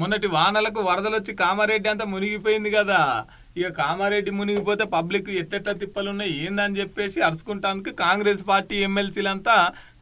మొన్నటి వానలకు వరదలు వచ్చి కామారెడ్డి అంతా మునిగిపోయింది కదా. ఇక కామారెడ్డి మునిగిపోతే పబ్లిక్ ఎట్టెట్ట తిప్పలు ఉన్నాయి ఏందని చెప్పేసి అరుచుకుంటానికి కాంగ్రెస్ పార్టీ ఎమ్మెల్సీలంతా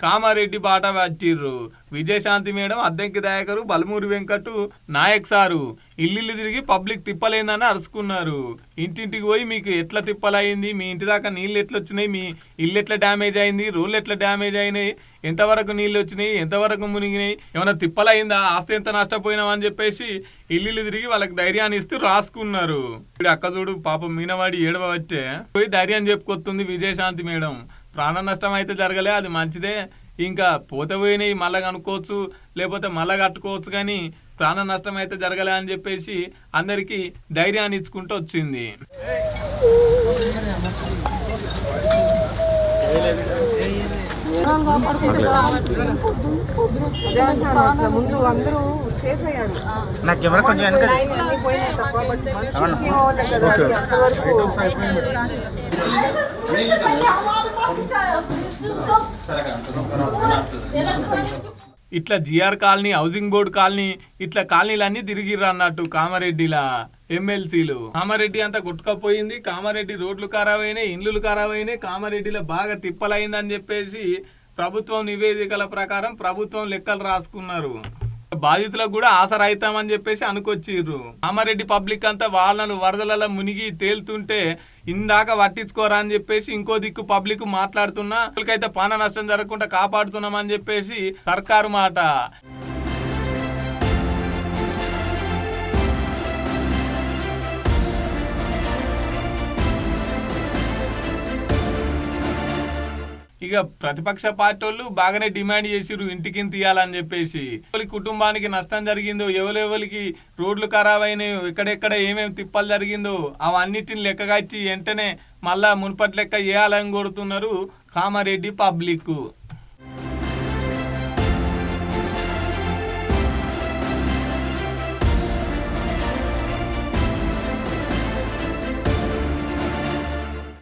కామారెడ్డి బాట పట్టిర్రు. Vijayashanti madam Addanki Dayakar Balmoori Venkat Nayak sir. ఇల్లు తిరిగి పబ్లిక్ తిప్పలేందని అరుచుకున్నారు ఇంటింటికి పోయి మీకు ఎట్లా తిప్పలయ్యింది మీ ఇంటి దాకా నీళ్ళు ఎట్లా వచ్చినాయి మీ ఇల్లు ఎట్లా డ్యామేజ్ అయింది? రోడ్లు ఎట్లా డ్యామేజ్ అయినాయి? ఎంతవరకు నీళ్ళు వచ్చినాయి? ఎంతవరకు మునిగినాయి? ఏమైనా తిప్పలయిందా? ఆస్తి ఎంత నష్టపోయినాం అని చెప్పేసి ఇల్లు తిరిగి వాళ్ళకి ధైర్యాన్ని ఇస్తూ రాసుకున్నారు. ఇప్పుడు అక్క చూడు పాపం మీనవాడి ఏడవ వచ్చే పోయి ధైర్యం చెప్పుకొస్తుంది విజయశాంతి మేడం. ప్రాణ నష్టం అయితే జరగలే అది మంచిదే. ఇంకా పోతే పోయినవి మళ్ళా కనుక్కోవచ్చు లేకపోతే మళ్ళా కట్టుకోవచ్చు కానీ ప్రాణ నష్టం అయితే జరగలే అని చెప్పేసి అందరికీ ధైర్యాన్ని ఇచ్చుకుంటూ వచ్చింది. అదే. అంటున్నాను అసలు ముందు అందరూ సేఫ్ అయ్యారు. నాకు ఎవరు కొంచెం ఇట్లా GR colony housing board colony ఇట్లా కాలనీలన్నీ తిరిగిర్రు అన్నట్టు కామారెడ్డిలా ఎమ్మెల్సీలు. కామారెడ్డి అంతా గుట్టుకపోయింది కామారెడ్డి రోడ్లు ఖరాబ్ అయినాయి ఇండ్లు ఖరాబ్ అయినాయి కామారెడ్డిలో బాగా తిప్పలైందని చెప్పేసి ప్రభుత్వం నివేదికల ప్రకారం ప్రభుత్వం లెక్కలు రాసుకున్నారు. బాధితులకు కూడా ఆసరైతామని చెప్పేసి అనుకొచ్చిర్రు. కామారెడ్డి పబ్లిక్ అంతా వాళ్ళను వరదలలో మునిగి తేలుతుంటే ఇందాక పట్టించుకోరా అని చెప్పేసి ఇంకో దిక్కు పబ్లిక్ మాట్లాడుతున్నా వాళ్ళకైతే పాన నష్టం జరగకుండా కాపాడుతున్నామని చెప్పేసి సర్కారు మాట. ఇక ప్రతిపక్ష పార్టీ వాళ్ళు బాగానే డిమాండ్ చేసిరు ఇంటికి తీయాలని చెప్పేసి. ఎవరి కుటుంబానికి నష్టం జరిగిందో ఎవరెవరికి రోడ్లు ఖరాబ్ అయినాయో ఎక్కడెక్కడ ఏమేమి తిప్పలు జరిగిందో అవన్నిటిని లెక్కగా ఇచ్చి వెంటనే మళ్ళా మునుపటి లెక్క చేయాలని కోరుతున్నారు కామారెడ్డి పబ్లిక్